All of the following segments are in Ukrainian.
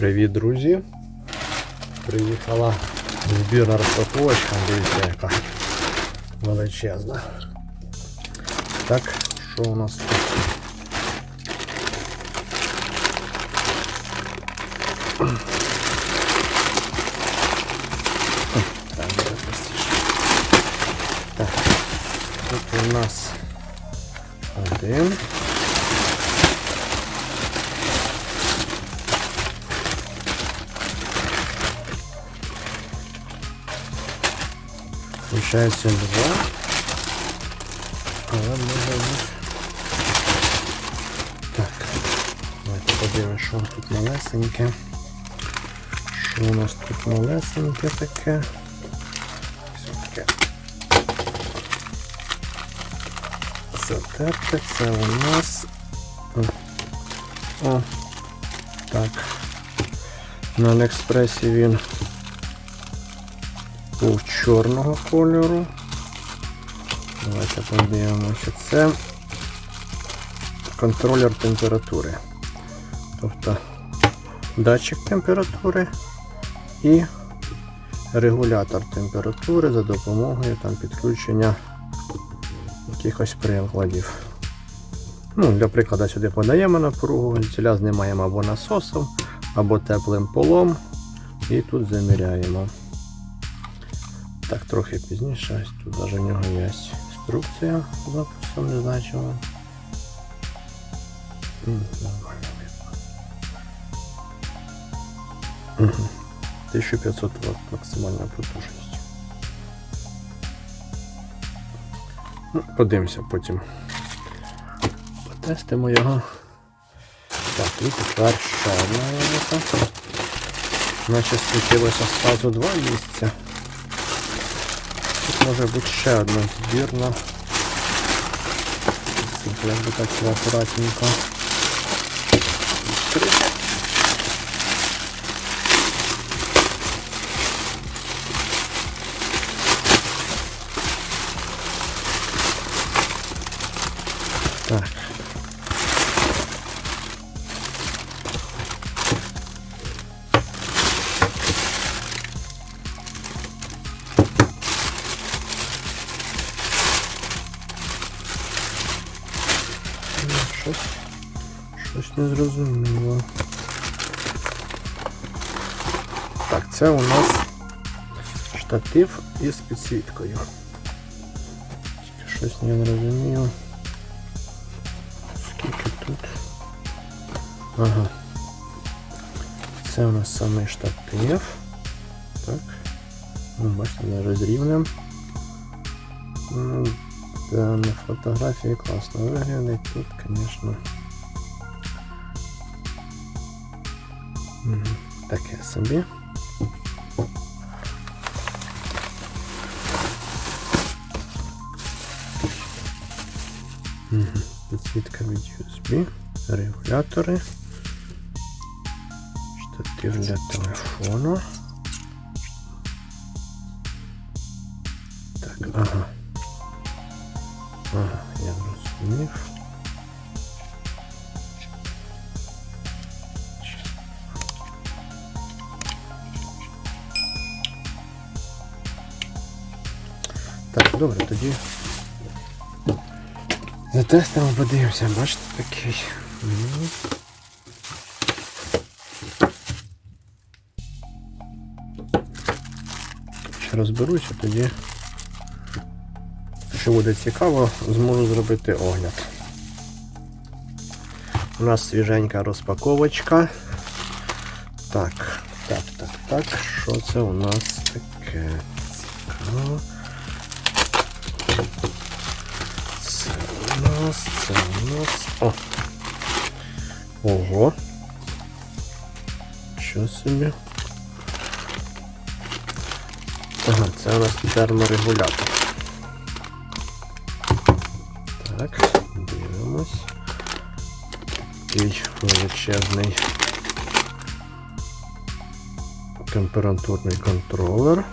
Привіт, друзі! Приїхала збірна розпаковочка, дивіться яка величезна. Так, що у нас тут? Так, буде простіше. Так, тут у нас Получається два. Але може їх. Так. Давайте подивимось, що тут малесеньке. Що у нас тут малесеньке таке? Ось таке. Затерте, це у нас. О, так. На Аліекспресі він був чорного кольору. Давайте подивимося. Це контролер температури. Тобто датчик температури і регулятор температури за допомогою там, підключення якихось приладів. Ну, Для прикладу сюди подаємо напругу, ціля знімаємо або насосом, або теплим полом і тут заміряємо. Так, трохи пізніше, тут навіть в нього є інструкція з записом, не знаю чого. М, Нормально видно. 1500 Вт максимальна потужність. Ну, подивимося потім. Потестимо його. Так, і тепер ще одна. Наче світилося зразу два місця. Тут може бути ще одна збірна. Як би так все акуратненько. відкрити. Штатив із підсвіткою. Щось не розумію. Скільки тут? Ага. Це у нас самий штатив. Так. Ну, бачите, навіть рівнем. Ну, да, на фотографії класно виглядає. Тут, звісно. Таке собі. Мгм, Підсвітка від USB, регулятори, штатив для телефону. Так, ага. Ага, я зрозумів. Так, добре, тоді Затестимо, подивимося, бачите такий. Ще розберуся, тоді Якщо буде цікаво, зможу зробити огляд. У нас свіженька розпаковочка. Так, так, так, так. Що це у нас таке? Нас, це у нас. О! Ого! Що собі? Ага, це у нас терморегулятор. Так, дивимось. Такий величезний температурний контролер.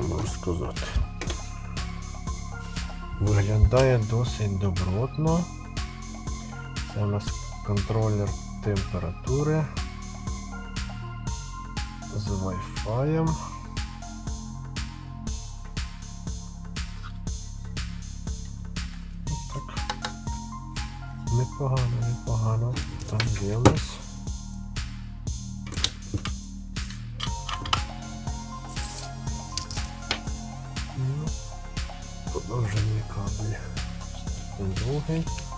Можу сказати? Виглядає досить добротно. Це у нас контролер температури з Wi-Fi. Непогано, непогано. Там є у нас. Що.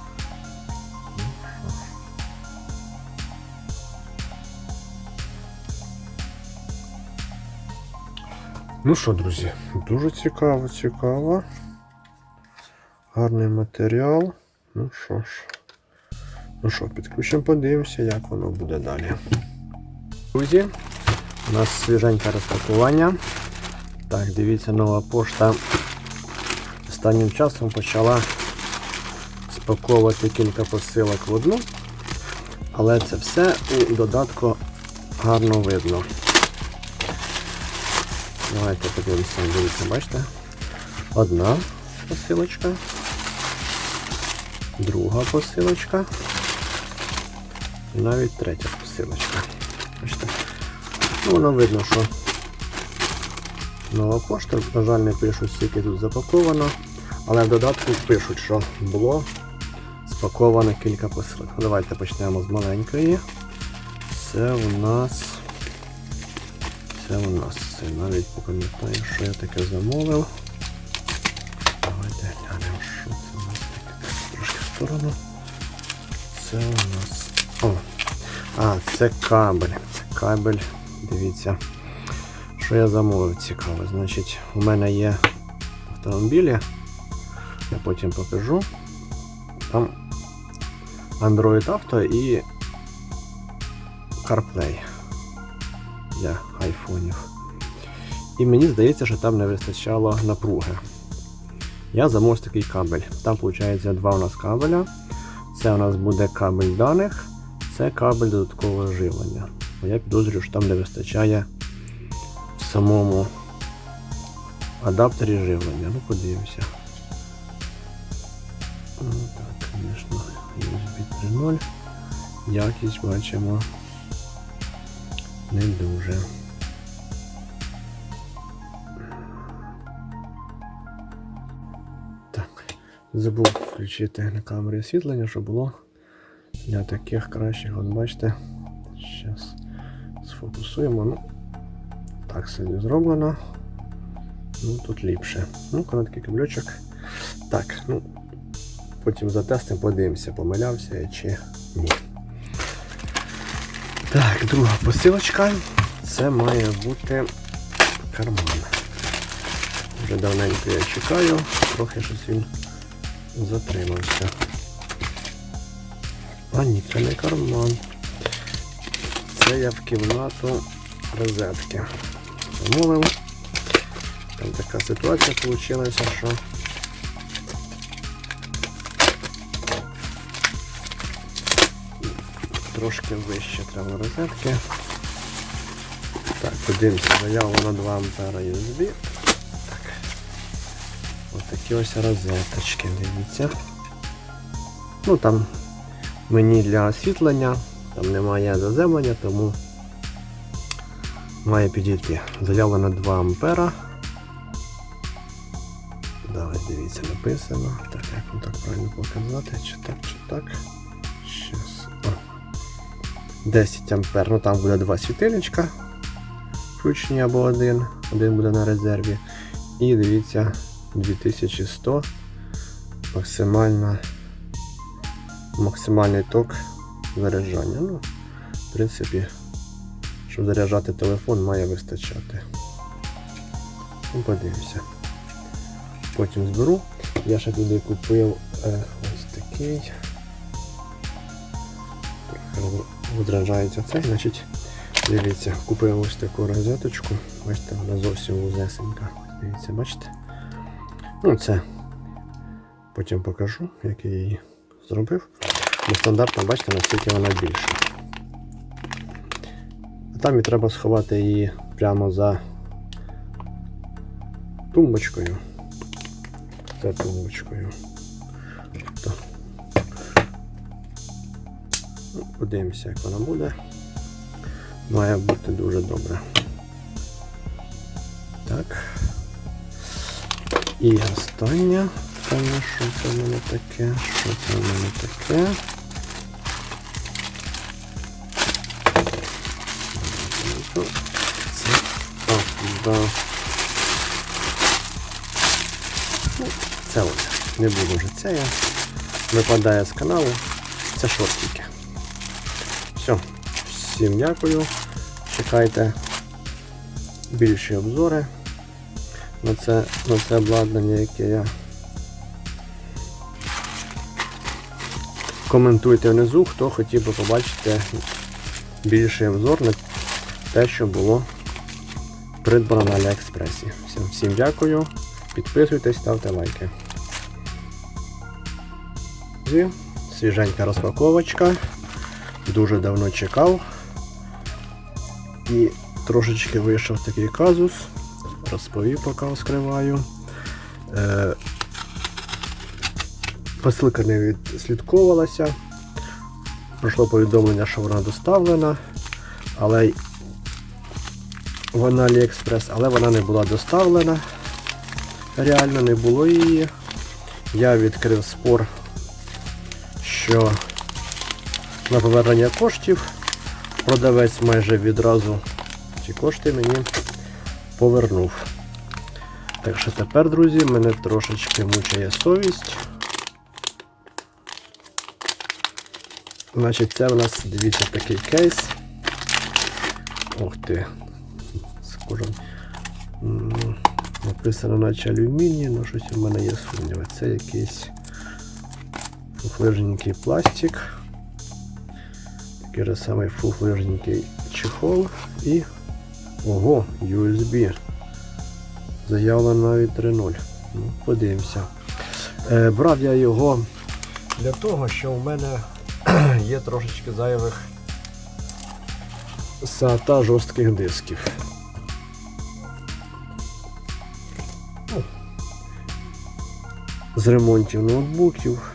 Ну що, друзі, дуже цікаво, цікаво. Гарний матеріал. Ну що ж. Ну що, підключимо, подивимося, як воно буде далі. Друзі, у нас свіженьке розпакування. Так, дивіться, нова пошта останнім часом почала спаковувати кілька посилок в одну, але це все у додатку гарно видно. Давайте подивимося, дивіться, бачите? Одна посилочка, друга посилочка і навіть третя посилочка. Бачите? Ну, воно видно, що нова пошта, на жаль, не пишуть, скільки тут запаковано, але в додатку пишуть, що було спаковано кілька посилок. Ну, Давайте почнемо з маленької. Це у нас. Це у нас це навіть пам'ятаю, що я таке замовив. Давайте глянемо, що це у нас таке. Трошки в сторону. Це у нас. О! А, це кабель. Це кабель. Дивіться. Що я замовив цікаво. Значить, у мене є автомобілі. Я потім покажу. Там Android Auto і CarPlay для айфонів. І мені здається, що там не вистачало напруги. Я замовив такий кабель. Там, виходить, два у нас кабеля. Це у нас буде кабель даних, це кабель додаткового живлення. Я підозрюю, що там не вистачає в самому адаптері живлення. Ну, подивимося. Ну, так, звісно, USB 3.0. Якість бачимо не дуже. Так, забув включити на камері освітлення, щоб було для таких кращих. От бачите, зараз сфокусуємо. Ну, так собі зроблено. Ну, тут ліпше. Ну, короткий каблючок. Так, ну, потім затестимо, подивимося, помилявся я чи ні. Так, друга посилочка. Це має бути карман. Вже давненько я чекаю, трохи щось він затримався. А ні, це не карман. Це я в кімнату розетки. Замовив. Там така ситуація вийшла, що трошки вище треба розетки. Так, подивимося, заяву на 2 ампера USB. Так. Ось такі ось розеточки, дивіться. Ну там мені для освітлення, там немає заземлення, тому має підійти. Заявлено 2 ампера. Да, дивіться, написано. Так, як вам так правильно показати? Чи так, чи так. Щас. О. 10 ампер, ну там буде два світильничка. Включені або один, один буде на резерві. І дивіться, 2100 максимальна, максимальний ток заряджання. Ну, в принципі, щоб заряджати телефон, має вистачати. Ну, подивимося. Потім зберу. Я ще туди купив е, ось такий. Відражається цей, значить, дивіться, купив ось таку розеточку. Бачите, вона зовсім вузесенька. Дивіться, бачите? Ну, це потім покажу, як я її зробив. Бо стандартно, бачите, наскільки вона більша. А там і треба сховати її прямо за тумбочкою. За тумбочкою. Подивимося, як вона буде. Має бути дуже добре. Так. І останнє. Що це в мене таке? Що це в мене таке? Це. А, да. Ну, це от. Не буду вже це я. Випадає з каналу. Це шортики. Всім дякую. Чекайте більші обзори на це, на це обладнання, яке я. Коментуйте внизу, хто хотів би побачити більший обзор на те, що було придбано на Аліекспресі. Всім, всім дякую. Підписуйтесь, ставте лайки. Свіженька розпаковочка. Дуже давно чекав. І трошечки вийшов такий казус. Розповів, поки розкриваю. Е, посилка не відслідковувалася. Пройшло повідомлення, що вона доставлена, але вона Aliexpress, але вона не була доставлена. Реально не було її. Я відкрив спор, що на повернення коштів продавець майже відразу ці кошти мені повернув. Так що тепер, друзі, мене трошечки мучає совість. Значить, це у нас, дивіться, такий кейс. Ох ти. М, Написано наче алюміній, але щось у мене є сумніви. Це якийсь фуфлижненький пластик. Такий же самий фуфлижненький чехол і. Ого, USB. Заявлено навіть 3.0. Ну, подивимося. Е, брав я його для того, що у мене є трошечки зайвих SATA жорстких дисків. Ну, З ремонтів ноутбуків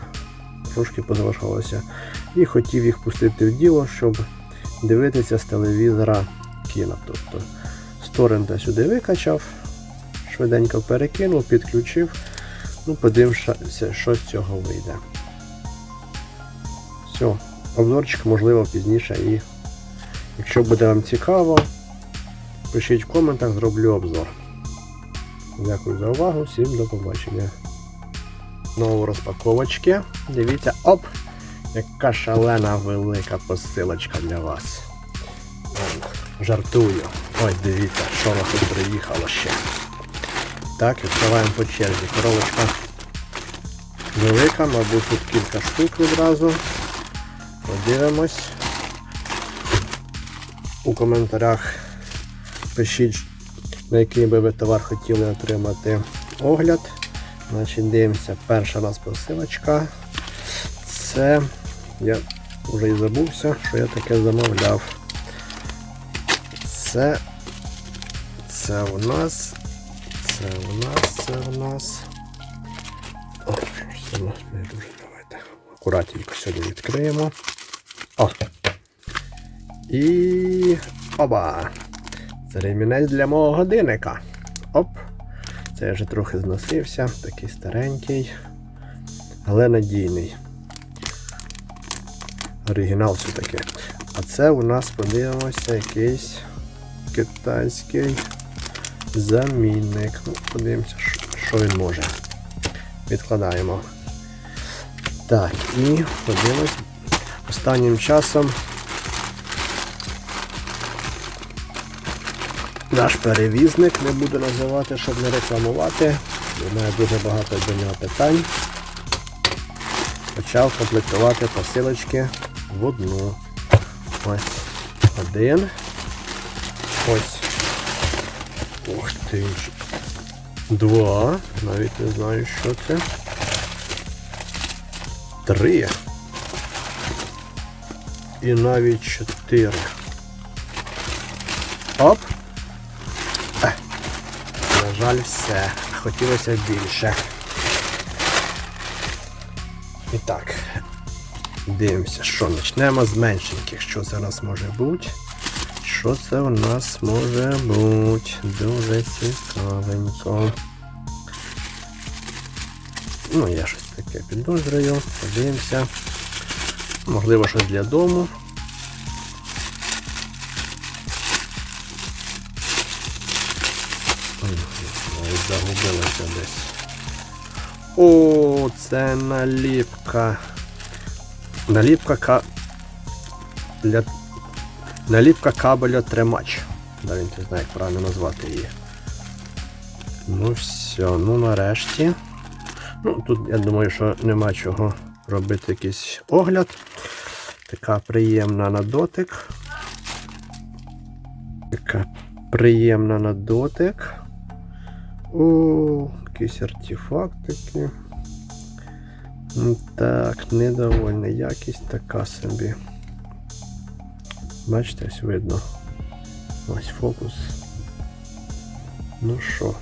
трошки позалишалося. І хотів їх пустити в діло, щоб дивитися з телевізора кіно. Тобто з торрента сюди викачав, швиденько перекинув, підключив. Ну, подивимося, що з цього вийде. Все, обзорчик можливо пізніше і якщо буде вам цікаво, пишіть в коментах, зроблю обзор. Дякую за увагу, всім до побачення. Знову розпаковочки. Дивіться, оп! Яка шалена велика посилочка для вас. Жартую. Ось дивіться, що нас тут приїхало ще. Так, відкриваємо по черзі. Коробочка велика, мабуть, тут кілька штук відразу. Подивимось. У коментарях пишіть, на який би ви товар хотіли отримати огляд. Значить, дивимося, перша нас посилочка. Це я вже і забувся, що я таке замовляв. Це це у нас. Це у нас, це у нас. О, щось воно не дуже давайте. Акуратненько сюди відкриємо. О! І. Оба! Це ремінець для мого годинника. Оп! Це я вже трохи зносився, такий старенький, але надійний. Оригінал все-таки. А це у нас подивимося якийсь китайський замінник. Ну, подивимося, що- він може. Відкладаємо. Так, і подивимось. Останнім часом наш перевізник, не буду називати, щоб не рекламувати. У мене дуже багато до нього питань. Почав комплектувати посилочки в одну. Ось один. Ось. Ух ти. Два. Навіть не знаю, що це. Три. І навіть чотири. Оп. Е. На жаль, все. Хотілося більше. І так. Дивимося, що почнемо з меншеньких. Що нас може бути? Що це у нас може бути? Дуже цікавенько. Ну, я щось таке підозрюю. Подивимося. Можливо, щось для дому. Ой, загубилося десь. О, це наліпка. Наліпка ка... для... Наліпка кабеля тримач. Навіть не знаю, як правильно назвати її. Ну все, ну нарешті. Ну, тут я думаю, що нема чого робити якийсь огляд. Така приємна на дотик. Така приємна на дотик. О, якісь артефактики. М, Так, недовольна якість така собі. Бачите, ось видно. Ось фокус. Ну що?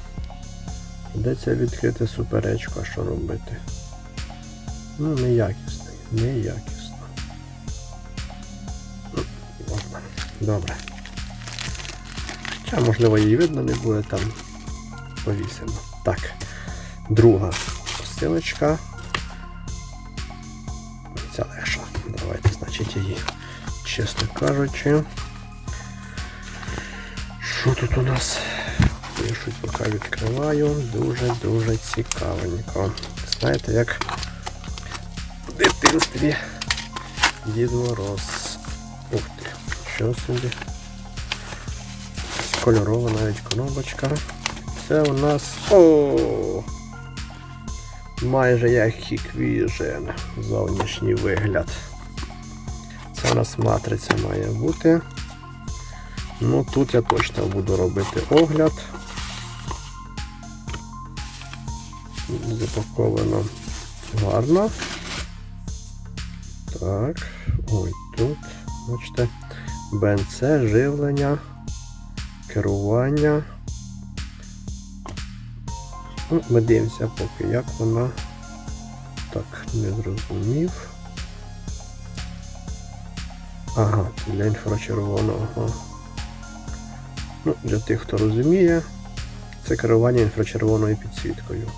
Придеться відкрити суперечку, а що робити? Ну, неякісно, неякісно. Ну, Ладно, добре. Хоча, можливо, її видно не буде там. Повісимо. Так. Друга посилочка. Значить, її, чесно кажучи. Що тут у нас? Пишуть, поки відкриваю. Дуже-дуже цікавенько. Знаєте, як в дитинстві Дід Мороз. Ух ти, що собі. Кольорова навіть коробочка. Це у нас. О! Майже як Hikvision. Зовнішній вигляд. Нас матриця має бути. Ну тут я точно буду робити огляд. Запаковано гарно. Так, ой, тут, бачите, БНЦ, живлення, керування. Ну, ми дивимося поки, як вона. Так, не зрозумів. Ага, для інфрачервоного. Ну, для тих, хто розуміє, це керування інфрачервоною підсвіткою.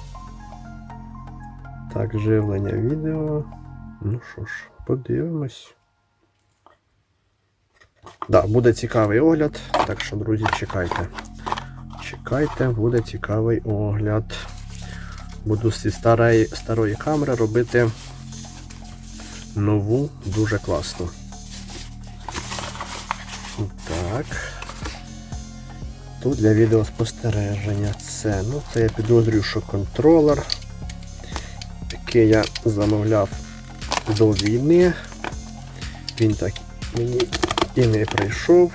Так, живлення відео. Ну що ж, подивимось. Да, буде цікавий огляд, так що, друзі, чекайте. Чекайте, буде цікавий огляд. Буду зі старої, старої камери робити нову, дуже класну. Тут для відеоспостереження це. Ну, це я підозрюю, що контролер, який я замовляв до війни. Він так мені і не прийшов.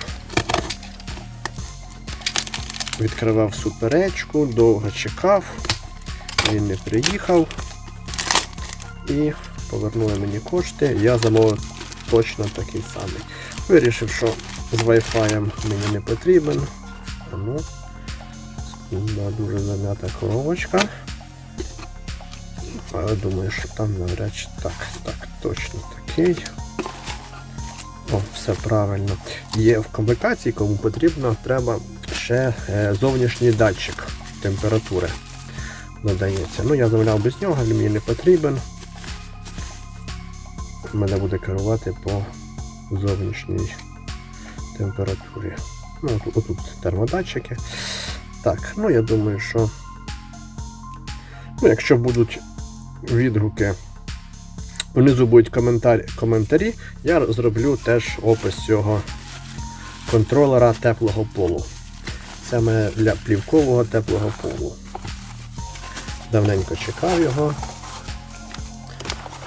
Відкривав суперечку, довго чекав, він не приїхав і повернули мені кошти. Я замовив точно такий самий. Вирішив, що з Wi-Fi мені не потрібен. А Ну, дуже зам'ята коробочка. Але думаю, що там навряд чи так. Так, точно такий. О, все правильно. Є в комплектації, кому потрібно, треба ще е, зовнішній датчик температури надається. Ну, я замовляв без нього, він мені не потрібен. Мене буде керувати по зовнішній температурі. Ну, отут, термодатчики. Так, ну я думаю, що ну, якщо будуть відгуки, внизу будуть коментарі, коментарі, я зроблю теж опис цього контролера теплого полу. Мене для плівкового теплого полу. Давненько чекав його.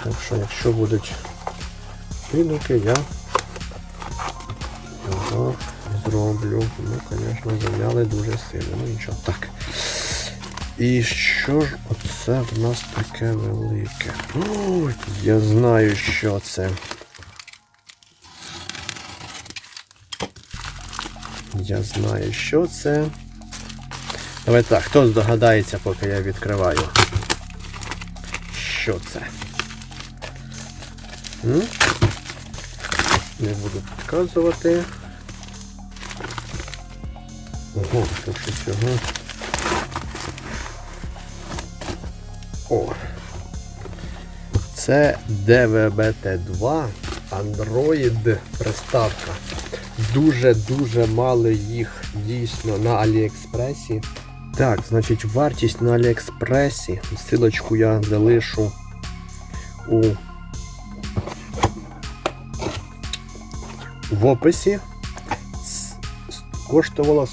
Так що, якщо будуть відгуки, я зроблю. Ну, звісно, зав'яли дуже сильно. Ну нічого. Так. І що ж оце в нас таке велике? Ой, я знаю, що це. Я знаю, що це. Давай так, хто здогадається, поки я відкриваю. Що це? М? Не буду підказувати. Ого, то що цього. О. Це DVB-T2 Android приставка. Дуже-дуже мало їх дійсно на Аліекспресі. Так, значить, вартість на Аліекспресі. Силочку я залишу у в описі. Коштувало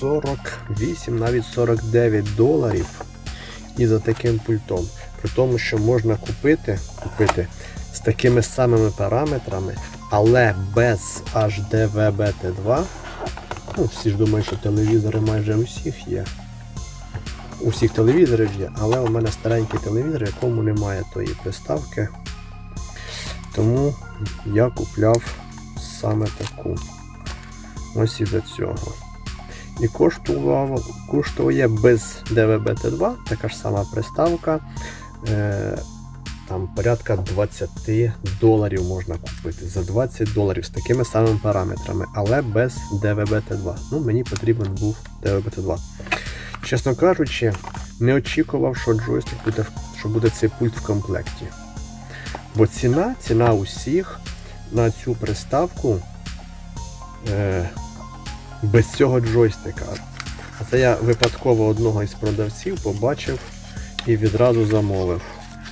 48, навіть 49 доларів. І за таким пультом. При тому, що можна купити, купити з такими самими параметрами, але без HDVB-T2. Ну, всі ж думають, що телевізори майже у всіх є. У всіх телевізорів є, але у мене старенький телевізор, якому немає тої приставки. Тому я купляв саме таку. Ось із-за цього. І коштував, коштує без DVB-T2, така ж сама приставка. Е, там порядка 20 доларів можна купити. За 20 доларів з такими самими параметрами, але без DVB-T2. Ну, мені потрібен був DVB-T2. Чесно кажучи, не очікував, що джойстик буде, що буде цей пульт в комплекті. Бо ціна, ціна усіх на цю приставку е, без цього джойстика. А це я випадково одного із продавців побачив і відразу замовив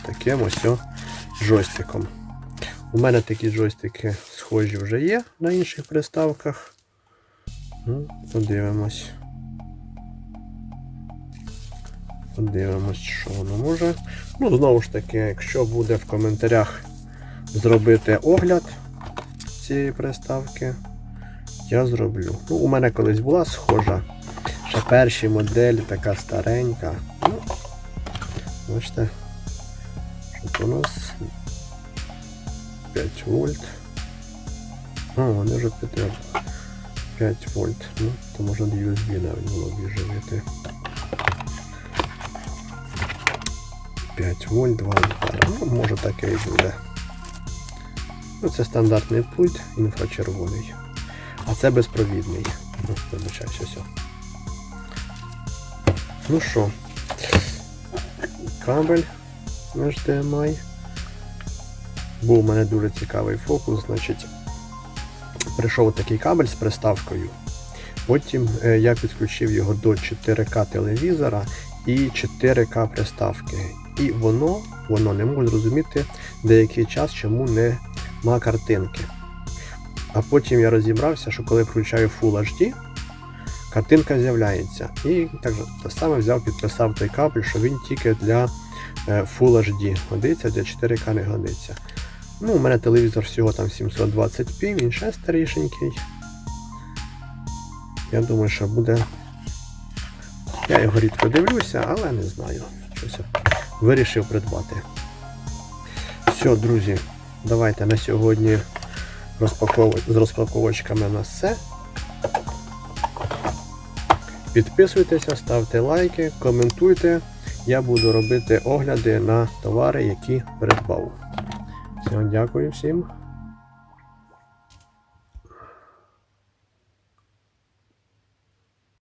таким ось джойстиком. У мене такі джойстики схожі вже є на інших приставках. Ну, Подивимось. Подивимось, що воно може. Ну, знову ж таки, якщо буде в коментарях зробити огляд цієї приставки, я зроблю. Ну, у мене колись була схожа. Ще перші моделі, така старенька. Ну, бачите, тут у нас 5 вольт. А, вони вже 5, 5 вольт. Ну, то можна до USB навіть було б живити. 5 вольт, 2 ампера. Ну, може таке і буде. Ну, це стандартний пульт інфрачервоний. А це безпровідний. Ну, вибачаюся, все. Ну що, кабель HDMI. Був у мене дуже цікавий фокус, значить, прийшов такий кабель з приставкою. Потім е, я підключив його до 4К телевізора і 4К приставки. І воно, воно не може зрозуміти деякий час, чому нема картинки. А потім я розібрався, що коли включаю Full HD, картинка з'являється. І так те саме взяв, підписав той кабель, що він тільки для е, Full HD годиться, для 4К не годиться. Ну, у мене телевізор всього там 720p, він ще старішенький. Я думаю, що буде. Я його рідко дивлюся, але не знаю. Щось вирішив придбати. Все, друзі, давайте на сьогодні розпаков... з розпаковочками на все. Підписуйтеся, ставте лайки, коментуйте. Я буду робити огляди на товари, які придбав. Всього дякую всім.